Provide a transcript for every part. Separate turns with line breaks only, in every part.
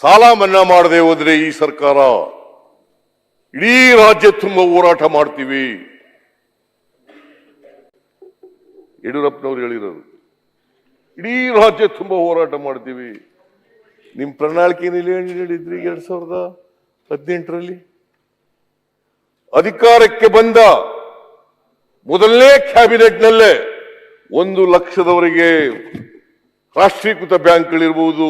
ಸಾಲ ಮನ್ನಾ ಮಾಡದೆ ಹೋದ್ರೆ ಈ ಸರ್ಕಾರ ಇಡೀ ರಾಜ್ಯ ತುಂಬ ಹೋರಾಟ ಮಾಡ್ತೀವಿ. ಯಡಿಯೂರಪ್ಪನವ್ರು ಹೇಳಿರೋದು. ಇಡೀ ರಾಜ್ಯ ತುಂಬ ಹೋರಾಟ ಮಾಡ್ತೀವಿ. ನಿಮ್ ಪ್ರಣಾಳಿಕೆಯಲ್ಲಿ ಹೇಳಿದ್ರಿ ಎರಡ್ ಸಾವಿರದ ಹದಿನೆಂಟರಲ್ಲಿ? ಅಧಿಕಾರಕ್ಕೆ ಬಂದ ಮೊದಲನೇ ಕ್ಯಾಬಿನೆಟ್ನಲ್ಲೇ ಒಂದು ಲಕ್ಷದವರೆಗೆ ರಾಷ್ಟ್ರೀಕೃತ ಬ್ಯಾಂಕ್ಗಳಿರ್ಬೋದು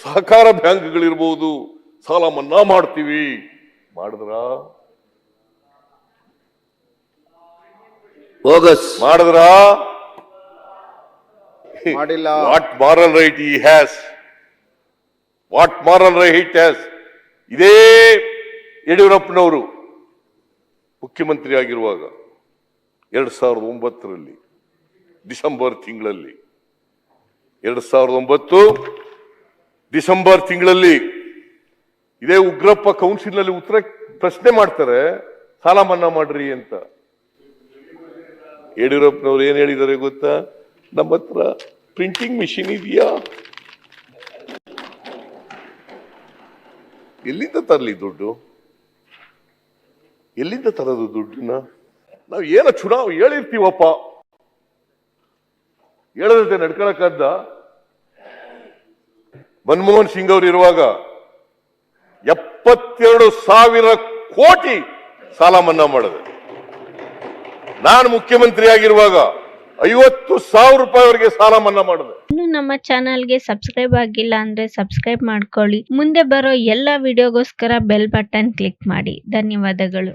ಸಹಕಾರ ಬ್ಯಾಂಕ್ಗಳಿರ್ಬೋದು ಸಾಲ ಮನ್ನಾ ಮಾಡ್ತೀವಿ. ಮಾಡಿದ್ರ?
ಬೋಗಸ್
ಮಾಡಿದ್ರ?
ಮಾಡಿಲ್ಲ.
What moral right he has what moral right has ಇದೇ ಯಡಿಯೂರಪ್ಪನವರು ಮುಖ್ಯಮಂತ್ರಿ ಆಗಿರುವಾಗ ಎರಡ್ ಸಾವಿರದ ಒಂಬತ್ತರಲ್ಲಿ ಡಿಸೆಂಬರ್ ತಿಂಗಳಲ್ಲಿ ಎರಡ್ ಸಾವಿರದ ಒಂಬತ್ತು ಡಿಸೆಂಬರ್ ತಿಂಗಳಲ್ಲಿ ಇದೇ ಉಗ್ರಪ್ಪ ಕೌನ್ಸಿಲ್ನಲ್ಲಿ ಉತ್ತರ ಪ್ರಶ್ನೆ ಮಾಡ್ತಾರೆ, ಸಾಲ ಮನ್ನಾ ಮಾಡ್ರಿ ಅಂತ. ಯಡಿಯೂರಪ್ಪನವ್ರು ಏನ್ ಹೇಳಿದ್ದಾರೆ ಗೊತ್ತಾ? ನಮ್ಮ ಹತ್ರ ಪ್ರಿಂಟಿಂಗ್ ಮಿಷಿನ್ ಇದೆಯಾ? ಎಲ್ಲಿಂದ ತರಲಿ ದುಡ್ಡು? ಎಲ್ಲಿಂದ ತರೋದು ದುಡ್ಡನ್ನ? ನಾವು ಏನೋ ಚುನಾವ್ ಹೇಳಿರ್ತೀವಪ್ಪ? ಹೇಳದಂತೆ ನಡ್ಕೊಳಕ್ಕದ್ದ ಮನಮೋಹನ್ ಸಿಂಗ್ ಅವರು ಇರುವಾಗ ಎಪ್ಪತ್ತೆರಡು ಸಾವಿರ ಕೋಟಿ ಸಾಲ ಮನ್ನಾ ಮಾಡಿದೆ ನಾನು ಮುಖ್ಯಮಂತ್ರಿ ಆಗಿರುವಾಗ ಐವತ್ತು ಸಾವಿರ ರೂಪಾಯಿವರೆಗೆ ಸಾಲ ಮನ್ನಾ ಮಾಡಿದೆ.
ಇನ್ನು ನಮ್ಮ ಚಾನಲ್ಗೆ ಸಬ್ಸ್ಕ್ರೈಬ್ ಆಗಿಲ್ಲ ಅಂದ್ರೆ ಸಬ್ಸ್ಕ್ರೈಬ್ ಮಾಡ್ಕೊಳ್ಳಿ. ಮುಂದೆ ಬರೋ ಎಲ್ಲ ವಿಡಿಯೋಗೋಸ್ಕರ ಬೆಲ್ ಬಟನ್ ಕ್ಲಿಕ್ ಮಾಡಿ. ಧನ್ಯವಾದಗಳು.